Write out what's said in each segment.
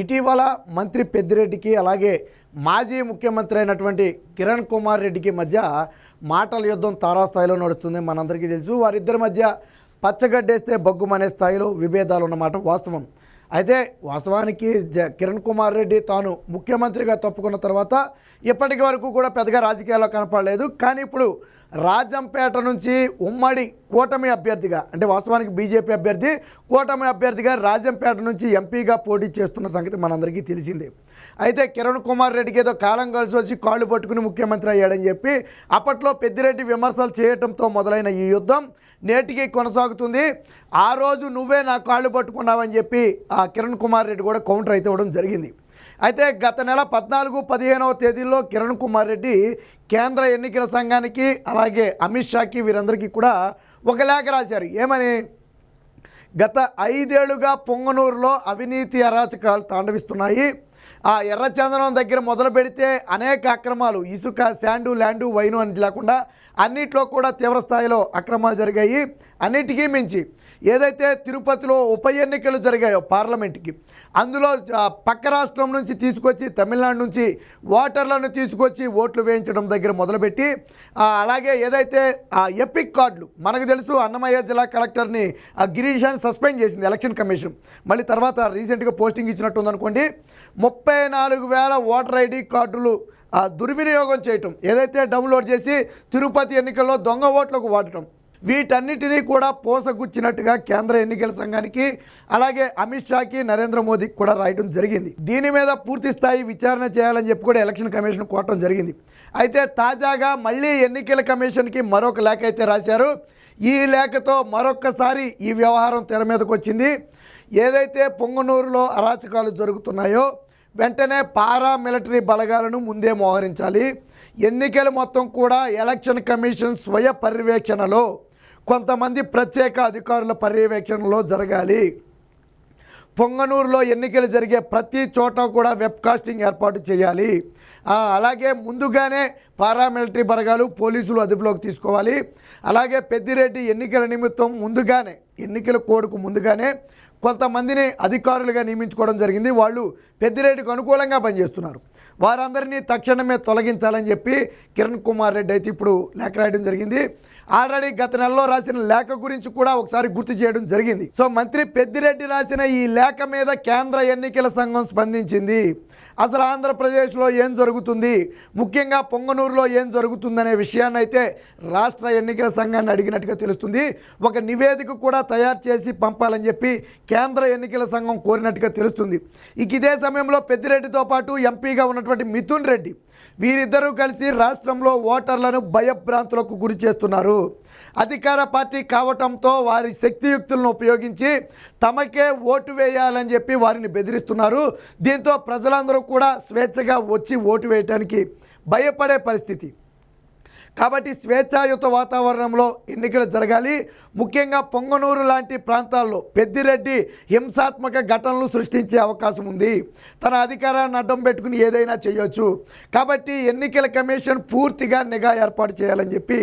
ఇటీవల మంత్రి పెద్దిరెడ్డికి అలాగే మాజీ ముఖ్యమంత్రి అయినటువంటి కిరణ్ కుమార్ రెడ్డికి మధ్య మాటల యుద్ధం తారాస్థాయిలో నడుస్తుంది. మనందరికీ తెలుసు వారిద్దరి మధ్య పచ్చగడ్డేస్తే బగ్గుమనే స్థాయిలో విభేదాలు ఉన్నమాట వాస్తవం. అయితే వాస్తవానికి జ కిరణ్ కుమార్ రెడ్డి తాను ముఖ్యమంత్రిగా తప్పుకున్న తర్వాత ఇప్పటికి వరకు కూడా పెద్దగా రాజకీయాల్లో కనపడలేదు. కానీ ఇప్పుడు రాజంపేట నుంచి ఉమ్మడి కూటమి అభ్యర్థిగా అంటే వాస్తవానికి బీజేపీ అభ్యర్థి కూటమి అభ్యర్థిగా రాజంపేట నుంచి ఎంపీగా పోటీ చేస్తున్న సంగతి మనందరికీ తెలిసిందే. అయితే కిరణ్ కుమార్ రెడ్డికి ఏదో కాలం కలిసి వచ్చి కాళ్ళు పట్టుకుని ముఖ్యమంత్రి అయ్యాడని చెప్పి అప్పట్లో పెద్దిరెడ్డి విమర్శలు చేయటంతో మొదలైన ఈ యుద్ధం నేటికి కొనసాగుతుంది. ఆ రోజు నువ్వే నా కాళ్ళు పట్టుకున్నావని చెప్పి ఆ కిరణ్ కుమార్ రెడ్డి కూడా కౌంటర్ అయితే ఇవ్వడం జరిగింది. అయితే గత నెల పద్నాలుగు పదిహేనవ తేదీల్లో కిరణ్ కుమార్ రెడ్డి కేంద్ర ఎన్నికల సంఘానికి అలాగే అమిత్ షాకి వీరందరికీ కూడా ఒక లేఖ రాశారు. ఏమని? గత ఐదేళ్ళుగా పొంగనూరులో అవినీతి అరాచకాలు తాండవిస్తున్నాయి. ఆ ఎర్రచందనం దగ్గర మొదలు పెడితే అనేక అక్రమాలు ఇసుక శాండు ల్యాండు వైను అని లేకుండా అన్నిట్లో కూడా తీవ్ర స్థాయిలో అక్రమాలు జరిగాయి. అన్నిటికీ మించి ఏదైతే తిరుపతిలో ఉప ఎన్నికలు జరిగాయో పార్లమెంట్కి అందులో పక్క రాష్ట్రం నుంచి తీసుకొచ్చి తమిళనాడు నుంచి ఓటర్లను తీసుకొచ్చి ఓట్లు వేయించడం దగ్గర మొదలుపెట్టి అలాగే ఏదైతే ఆ ఎపిక్ కార్డులు మనకు తెలుసు అన్నమయ్య జిల్లా కలెక్టర్ని ఆ గిరీషాన్ని సస్పెండ్ చేసింది ఎలక్షన్ కమిషన్. మళ్ళీ తర్వాత రీసెంట్గా పోస్టింగ్ ఇచ్చినట్టు ఉందనుకోండి ముప్పై నాలుగు వేల ఓటర్ ఐడి కార్డులు దుర్వినియోగం చేయటం ఏదైతే డౌన్లోడ్ చేసి తిరుపతి ఎన్నికల్లో దొంగ ఓట్లకు వాడటం వీటన్నిటినీ కూడా పోసగుచ్చినట్టుగా కేంద్ర ఎన్నికల సంఘానికి అలాగే అమిత్ షాకి నరేంద్ర మోదీకి కూడా రాయడం జరిగింది. దీని మీద పూర్తి స్థాయి విచారణ చేయాలని చెప్పి కూడా ఎలక్షన్ కమిషన్ కోరటం జరిగింది. అయితే తాజాగా మళ్ళీ ఎన్నికల కమిషన్కి మరొక లేఖ అయితే రాశారు. ఈ లేఖతో మరొక్కసారి ఈ వ్యవహారం తెర మీదకు వచ్చింది. ఏదైతే పొంగనూరులో అరాచకాలు జరుగుతున్నాయో వెంటనే పారా మిలిటరీ బలగాలను ముందే మోహరించాలి. ఎన్నికలు మొత్తం కూడా ఎలక్షన్ కమిషన్ స్వయ పర్యవేక్షణలో కొంతమంది ప్రత్యేక అధికారుల పర్యవేక్షణలో జరగాలి. పొంగనూరులో ఎన్నికలు జరిగే ప్రతి చోట కూడా వెబ్కాస్టింగ్ ఏర్పాటు చేయాలి. అలాగే ముందుగానే పారామిలిటరీ బరగాలు పోలీసులు అదుపులోకి తీసుకోవాలి. అలాగే పెద్దిరెడ్డి ఎన్నికల నిమిత్తం ముందుగానే ఎన్నికల కోడ్కు ముందుగానే కొంతమందిని అధికారులుగా నియమించుకోవడం జరిగింది. వాళ్ళు పెద్దిరెడ్డికి అనుకూలంగా పనిచేస్తున్నారు. వారందరినీ తక్షణమే తొలగించాలని చెప్పి కిరణ్ కుమార్ రెడ్డి అయితే ఇప్పుడు లేఖ రాయడం జరిగింది. ఆల్రెడీ గత నెలలో రాసిన లేఖ గురించి కూడా ఒకసారి గుర్తు చేయడం జరిగింది. సో మంత్రి పెద్దిరెడ్డి రాసిన ఈ లేఖ మీద కేంద్ర ఎన్నికల సంఘం స్పందించింది. అసలు ఆంధ్రప్రదేశ్లో ఏం జరుగుతుంది? ముఖ్యంగా పొంగనూరులో ఏం జరుగుతుందనే విషయాన్ని అయితే రాష్ట్ర ఎన్నికల సంఘాన్ని అడిగినట్టుగా తెలుస్తుంది. ఒక నివేదిక కూడా తయారు చేసి పంపాలని చెప్పి కేంద్ర ఎన్నికల సంఘం కోరినట్టుగా తెలుస్తుంది. ఇక ఇదే సమయంలో పెద్దిరెడ్డితో పాటు ఎంపీగా ఉన్నటువంటి మిథున్ రెడ్డి వీరిద్దరూ కలిసి రాష్ట్రంలో ఓటర్లను భయభ్రాంతులకు గురి చేస్తున్నారు. అధికార పార్టీ కావటంతో వారి శక్తియుక్తులను ఉపయోగించి తమకే ఓటు వేయాలని చెప్పి వారిని బెదిరిస్తున్నారు. దీంతో ప్రజలందరూ కూడా స్వేచ్ఛగా వచ్చి ఓటు వేయటానికి భయపడే పరిస్థితి. కాబట్టి స్వేచ్ఛాయుత వాతావరణంలో ఎన్నికలు జరగాలి. ముఖ్యంగా పొంగనూరు లాంటి ప్రాంతాల్లో పెద్దిరెడ్డి హింసాత్మక ఘటనలు సృష్టించే అవకాశం ఉంది. తన అధికారాన్ని అడ్డం పెట్టుకుని ఏదైనా చేయొచ్చు. కాబట్టి ఎన్నికల కమిషన్ పూర్తిగా నిఘా ఏర్పాటు చేయాలని చెప్పి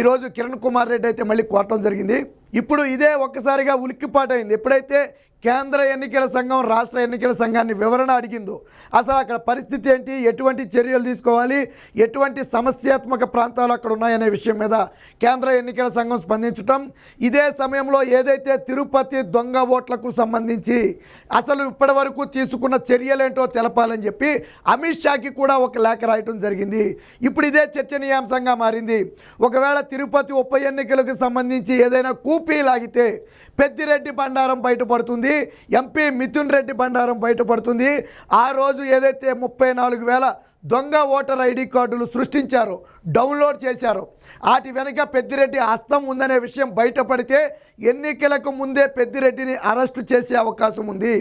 ఈరోజు కిరణ్ కుమార్ రెడ్డి అయితే మళ్ళీ కోరటం జరిగింది. ఇప్పుడు ఇదే ఒక్కసారిగా ఉలిక్కిపాటైంది. ఎప్పుడైతే కేంద్ర ఎన్నికల సంఘం రాష్ట్ర ఎన్నికల సంఘాన్ని వివరణ అడిగిందో. అసలు అక్కడ పరిస్థితి ఏంటి? ఎటువంటి చర్యలు తీసుకోవాలి? ఎటువంటి సమస్యాత్మక ప్రాంతాలు అక్కడ ఉన్నాయనే విషయం మీద కేంద్ర ఎన్నికల సంఘం స్పందించటం. ఇదే సమయంలో ఏదైతే తిరుపతి దొంగ ఓట్లకు సంబంధించి అసలు ఇప్పటి వరకు తీసుకున్న చర్యలేంటో తెలపాలని చెప్పి అమిత్ షాకి కూడా ఒక లేఖ రాయటం జరిగింది. ఇప్పుడు ఇదే చర్చనీయాంశంగా మారింది. ఒకవేళ తిరుపతి ఉప ఎన్నికలకు సంబంధించి ఏదైనా కూపీ లాగితే పెద్దిరెడ్డి బండారం బయటపడుతుంది. ఎంపీ మిథున్ రెడ్డి బండారం బయటపడుతుంది ఆ రోజు ఏదైతే ముప్పై నాలుగు వేల దొంగ ఓటర్ ఐడి కార్డులు సృష్టించారో డౌన్లోడ్ చేశారు వాటి వెనుక పెద్దిరెడ్డి హస్తం ఉందనే విషయం బయటపడితే ఎన్నికలకు ముందే పెద్దిరెడ్డిని అరెస్టు చేసే అవకాశం ఉంది.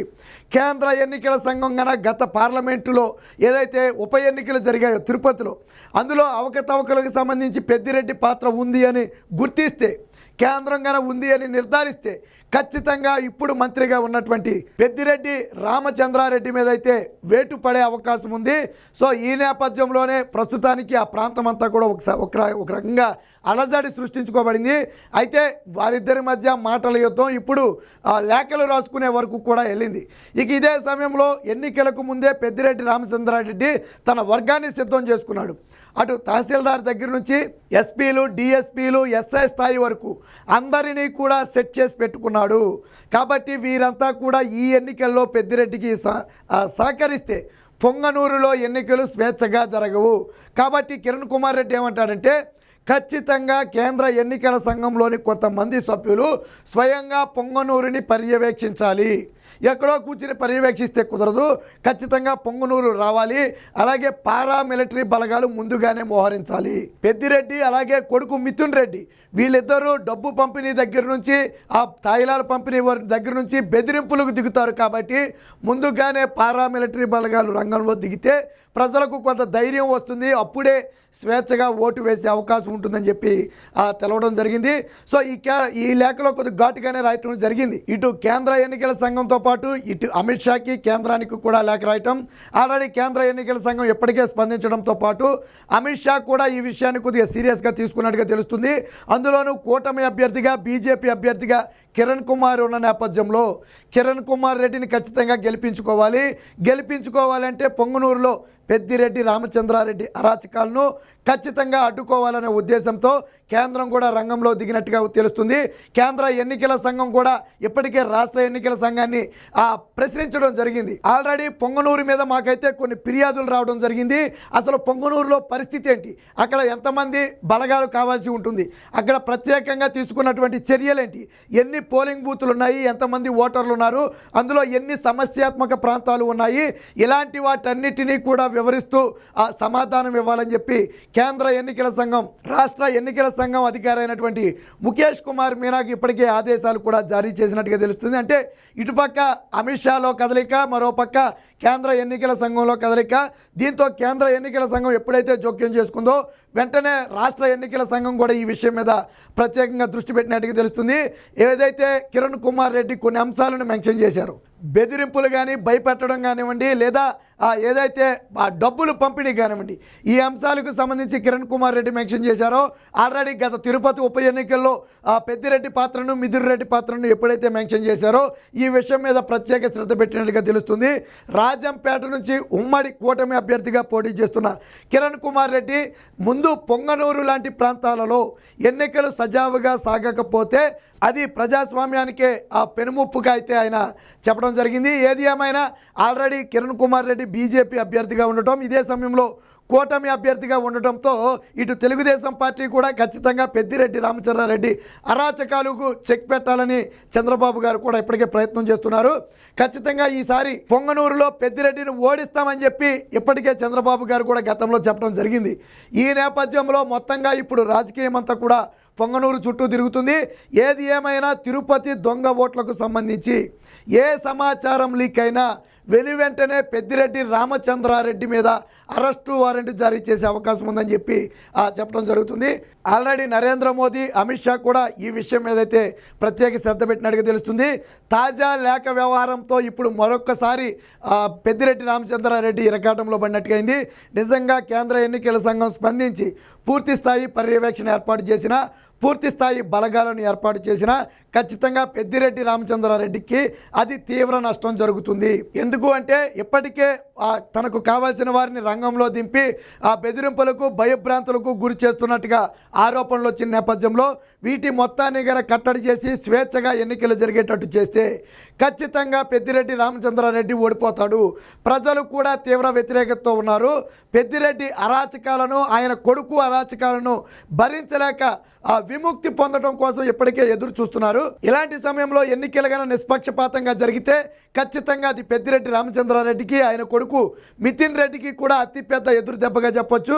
కేంద్ర ఎన్నికల సంఘం కన గత పార్లమెంటులో ఏదైతే ఉప ఎన్నికలు జరిగాయో తిరుపతిలో అందులో అవకతవకలకు సంబంధించి పెద్దిరెడ్డి పాత్ర ఉంది అని గుర్తిస్తే కేంద్రం కన ఉంది అని నిర్ధారిస్తే ఖచ్చితంగా ఇప్పుడు మంత్రిగా ఉన్నటువంటి పెద్దిరెడ్డి రామచంద్రారెడ్డి మీద అయితే వేటు పడే అవకాశం ఉంది. సో ఈ నేపథ్యంలోనే ప్రస్తుతానికి ఆ ప్రాంతం అంతా కూడా ఒకసారి ఒక ఒక రకంగా అలజడి సృష్టించుకోబడింది. అయితే వారిద్దరి మధ్య మాటల యుద్ధం ఇప్పుడు ఆ, లేఖలు రాసుకునే వరకు కూడా వెళ్ళింది. ఇక ఇదే సమయంలో ఎన్నికలకు ముందే పెద్దిరెడ్డి రామచంద్రారెడ్డి తన వర్గాన్ని సిద్ధం చేసుకున్నాడు. అటు తహసీల్దార్ దగ్గర నుంచి ఎస్పీలు డిఎస్పీలు ఎస్ఐ స్థాయి వరకు అందరినీ కూడా సెట్ చేసి పెట్టుకున్నాడు. కాబట్టి వీరంతా కూడా ఈ ఎన్నికల్లో పెద్దిరెడ్డికి సహ- సహకరిస్తే పొంగనూరులో ఎన్నికలు స్వేచ్ఛగా జరగవు. కాబట్టి కిరణ్ కుమార్ రెడ్డి ఏమంటాడంటే ఖచ్చితంగా కేంద్ర ఎన్నికల సంఘంలోని కొంతమంది సభ్యులు స్వయంగా పొంగనూరుని పర్యవేక్షించాలి. ఎక్కడో కూర్చుని పర్యవేక్షిస్తే కుదరదు. ఖచ్చితంగా పొంగునూరు రావాలి. అలాగే పారా మిలిటరీ బలగాలు ముందుగానే మోహరించాలి. పెద్దిరెడ్డి అలాగే కొడుకు మిథున్ రెడ్డి వీళ్ళిద్దరూ డబ్బు పంపిణీ దగ్గర నుంచి ఆ తాయిలాల పంపిణీ దగ్గర నుంచి బెదిరింపులకు దిగుతారు కాబట్టి ముందుగానే పారా మిలిటరీ బలగాలు రంగంలో దిగితే ప్రజలకు కొంత ధైర్యం వస్తుంది. అప్పుడే స్వేచ్ఛగా ఓటు వేసే అవకాశం ఉంటుందని చెప్పి తెలవడం జరిగింది. సో ఈ కే ఈ లేఖలో కొద్ది ఘాటుగానే రాయటం జరిగింది. ఇటు కేంద్ర ఎన్నికల సంఘంతో పాటు ఇటు అమిత్ షాకి కేంద్రానికి కూడా లేఖ రాయటం. ఆల్రెడీ కేంద్ర ఎన్నికల సంఘం ఇప్పటికే స్పందించడంతో పాటు అమిత్ షా కూడా ఈ విషయాన్ని కొద్దిగా సీరియస్గా తీసుకున్నట్టుగా తెలుస్తుంది. అందులోనూ కూటమి అభ్యర్థిగా బీజేపీ అభ్యర్థిగా కిరణ్ కుమార్ ఉన్న నేపథ్యంలో కిరణ్ కుమార్ రెడ్డిని ఖచ్చితంగా గెలిపించుకోవాలి. గెలిపించుకోవాలంటే పొంగనూరులో పెద్దిరెడ్డి రామచంద్రారెడ్డి అరాచకాలను ఖచ్చితంగా అడ్డుకోవాలనే ఉద్దేశంతో కేంద్రం కూడా రంగంలో దిగినట్టుగా తెలుస్తుంది. కేంద్ర ఎన్నికల సంఘం కూడా ఇప్పటికే రాష్ట్ర ఎన్నికల సంఘాన్ని ప్రశ్నించడం జరిగింది. ఆల్రెడీ పొంగనూరు మీద మాకైతే కొన్ని ఫిర్యాదులు రావడం జరిగింది. అసలు పొంగనూరులో పరిస్థితి ఏంటి? అక్కడ ఎంతమంది బలగాలు కావాల్సి ఉంటుంది? అక్కడ ప్రత్యేకంగా తీసుకున్నటువంటి చర్యలేంటి? ఎన్ని పోలింగ్ బూతులు ఉన్నాయి ఎంతమంది ఓటర్లు ఉన్నారు అందులో ఎన్ని సమస్యాత్మక ప్రాంతాలు ఉన్నాయి ఇలాంటి వాటన్నిటినీ కూడా వివరిస్తూ ఆ సమాధానం ఇవ్వాలని చెప్పి కేంద్ర ఎన్నికల సంఘం రాష్ట్ర ఎన్నికల సంఘం అధికారి అయినటువంటి ముఖేష్ కుమార్ మీనాకి ఇప్పటికే ఆదేశాలు కూడా జారీ చేసినట్టుగా తెలుస్తుంది. అంటే ఇటుపక్క అమిత్ షాలో కదలిక మరోపక్క కేంద్ర ఎన్నికల సంఘంలో కదలిక. దీంతో కేంద్ర ఎన్నికల సంఘం ఎప్పుడైతే జోక్యం చేసుకుందో వెంటనే రాష్ట్ర ఎన్నికల సంఘం కూడా ఈ విషయం మీద ప్రత్యేకంగా దృష్టి పెట్టినట్టుగా తెలుస్తుంది. ఏదైతే కిరణ్ కుమార్ రెడ్డి కొన్ని అంశాలను మెన్షన్ చేశారు. బెదిరింపులు కానీ భయపెట్టడం కానివ్వండి లేదా ఏదైతే ఆ డబ్బులు పంపిణీ కానివ్వండి ఈ అంశాలకు సంబంధించి కిరణ్ కుమార్ రెడ్డి మెన్షన్ చేశారో ఆల్రెడీ గత తిరుపతి ఉప ఎన్నికల్లో ఆ పెద్దిరెడ్డి పాత్రను మిథున్ రెడ్డి పాత్రను ఎప్పుడైతే మెన్షన్ చేశారో ఈ విషయం మీద ప్రత్యేక శ్రద్ధ పెట్టినట్టుగా తెలుస్తుంది. రాజంపేట నుంచి ఉమ్మడి కూటమి అభ్యర్థిగా పోటీ చేస్తున్న కిరణ్ కుమార్ రెడ్డి ముందు పొంగనూరు లాంటి ప్రాంతాలలో ఎన్నికలు సజావుగా సాగకపోతే అది ప్రజాస్వామ్యానికే ఆ పెనుముప్పుగా అయితే ఆయన చెప్పడం జరిగింది. ఏది ఏమైనా ఆల్రెడీ కిరణ్ కుమార్ రెడ్డి బీజేపీ అభ్యర్థిగా ఉండటం ఇదే సమయంలో కూటమి అభ్యర్థిగా ఉండటంతో ఇటు తెలుగుదేశం పార్టీ కూడా ఖచ్చితంగా పెద్దిరెడ్డి రామచంద్రారెడ్డి అరాచకాలకు చెక్ పెట్టాలని చంద్రబాబు గారు కూడా ఇప్పటికే ప్రయత్నం చేస్తున్నారు. ఖచ్చితంగా ఈసారి పొంగనూరులో పెద్దిరెడ్డిని ఓడిస్తామని చెప్పి ఇప్పటికే చంద్రబాబు గారు కూడా గతంలో చెప్పడం జరిగింది. ఈ నేపథ్యంలో మొత్తంగా ఇప్పుడు రాజకీయం అంతా కూడా పొంగనూరు చుట్టూ తిరుగుతుంది. ఏది ఏమైనా తిరుపతి దొంగ ఓట్లకు సంబంధించి ఏ సమాచారం లీక్ అయినా వెను వెంటనే పెద్దిరెడ్డి రామచంద్రారెడ్డి మీద అరెస్టు వారెంట్ జారీ చేసే అవకాశం ఉందని చెప్పి చెప్పడం జరుగుతుంది. ఆల్రెడీ నరేంద్ర మోదీ అమిత్ షా కూడా ఈ విషయం మీద అయితే ప్రత్యేక శ్రద్ధ పెట్టినట్టుగా తెలుస్తుంది. తాజా లేఖ వ్యవహారంతో ఇప్పుడు మరొక్కసారి పెద్దిరెడ్డి రామచంద్రారెడ్డి ఇరకాటంలో పడినట్టుగా అయింది. నిజంగా కేంద్ర ఎన్నికల సంఘం స్పందించి పూర్తిస్థాయి పర్యవేక్షణ ఏర్పాటు చేసిన పూర్తిస్థాయి బలగాలను ఏర్పాటు చేసిన ఖచ్చితంగా పెద్దిరెడ్డి రామచంద్రారెడ్డికి అది తీవ్ర నష్టం జరుగుతుంది. ఎందుకు అంటే ఇప్పటికే తనకు కావాల్సిన వారిని రంగంలో దింపి ఆ బెదిరింపులకు భయభ్రాంతులకు గురి చేస్తున్నట్టుగా ఆరోపణలు వచ్చిన నేపథ్యంలో వీటి మొత్తాన్ని గన కట్టడి చేసి స్వేచ్ఛగా ఎన్నికలు జరిగేటట్టు చేస్తే ఖచ్చితంగా పెద్దిరెడ్డి రామచంద్రారెడ్డి ఓడిపోతాడు. ప్రజలు కూడా తీవ్ర వ్యతిరేకతతో ఉన్నారు. పెద్దిరెడ్డి అరాచకాలను ఆయన కొడుకు అరాచకాలను భరించలేక ఆ విముక్తి పొందడం కోసం ఇప్పటికే ఎదురు చూస్తున్నారు ఇలాంటి సమయంలో ఎన్నికలుగా నిష్పక్షపాతంగా జరిగితే ఖచ్చితంగా అది పెద్దిరెడ్డి రామచంద్రారెడ్డికి ఆయన కొడుకు మితిన్ రెడ్డికి కూడా అతిపెద్ద ఎదురు దెబ్బగా చెప్పొచ్చు.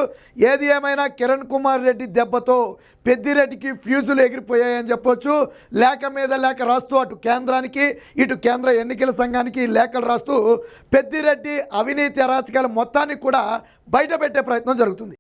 ఏది ఏమైనా కిరణ్ కుమార్ రెడ్డి దెబ్బతో పెద్దిరెడ్డికి ఫ్యూజులు ఎగిరిపోయాయని చెప్పొచ్చు. లేఖ మీద లేఖ రాస్తూ అటు కేంద్రానికి ఇటు కేంద్ర ఎన్నికల సంఘానికి లేఖలు రాస్తూ పెద్దిరెడ్డి అవినీతి అరాచకాల మొత్తాన్ని కూడా బయటపెట్టే ప్రయత్నం జరుగుతుంది.